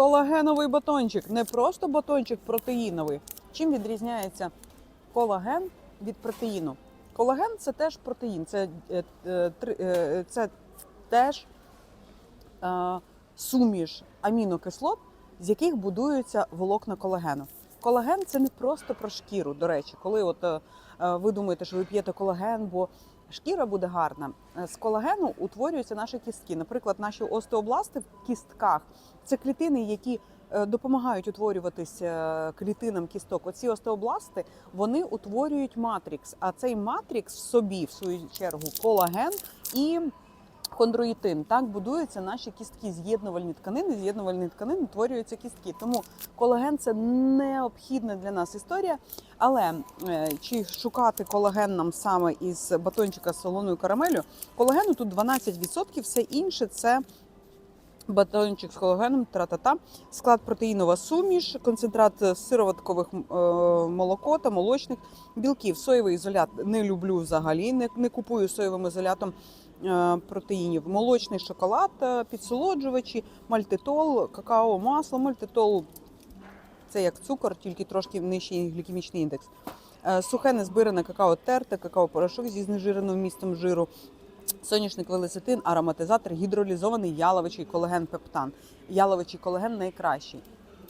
Колагеновий батончик. Не просто батончик протеїновий. Чим відрізняється колаген від протеїну? Колаген це теж протеїн, це, е, е, е, це теж суміш амінокислот, з яких будуються волокна колагену. Колаген це не просто про шкіру. До речі, коли от е, е, ви думаєте, що ви п'єте колаген, бо шкіра буде гарна. Е, З колагену утворюються наші кістки. Наприклад, наші остеобласти в кістках це клітини, які допомагають утворюватись е, клітинам кісток. Оці остеобласти вони утворюють матрікс. А цей матрікс в собі, в свою чергу, колаген і хондроїтин. Так будуються наші кістки, з'єднувальні тканини. З'єднувальні тканини утворюються кістки. Тому колаген це необхідна для нас історія. Але е, чи шукати колаген нам саме із батончика з солоною карамелю? Колагену тут 12%, все інше це. Батончик з колагеном, тра-та-та, склад протеїнова суміш, концентрат сироваткових е, молоко та молочних білків. Соєвий ізолят не люблю взагалі, не, не купую соєвим ізолятом протеїнів. Молочний шоколад, е, підсолоджувачі, мальтитол, какао, масло, мальтитол це як цукор, тільки трошки нижчий глікемічний індекс. Е, Сухе незбиране какао терте, какао-порошок зі знежиреним вмістом жиру, соняшник велеситин, ароматизатор, гідролізований яловичий колаген пептан. Яловичий колаген найкращий.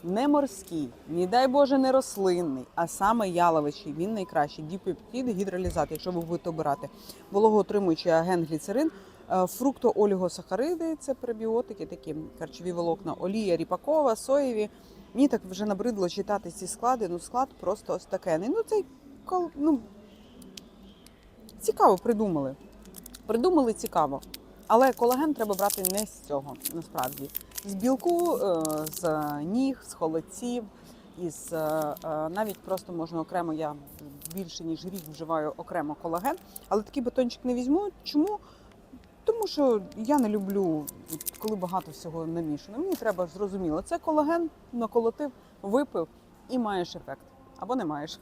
Не морський, ні дай Боже, не рослинний, а саме яловичий. Він найкращий. Діпептид, гідролізат, якщо ви будете обирати. Вологоотримуючий агент гліцерин, е, фруктоолігосахариди, це пребіотики, такі харчові волокна, олія ріпакова, соєві. Мені так вже набридло читати ці склади. Ну, склад просто ось такений. Ну, цей ну, цікаво придумали. Придумали цікаво. Але колаген треба брати не з цього, насправді. З білку, е, з ніг, з холодців, із е, е, навіть просто можна окремо, я більше ніж рік вживаю окремо колаген, але такий батончик не візьму. Чому? Тому що я не люблю, коли багато всього намішано. Мені треба зрозуміло, це колаген, наколотив, випив і маєш ефект. Або не маєш.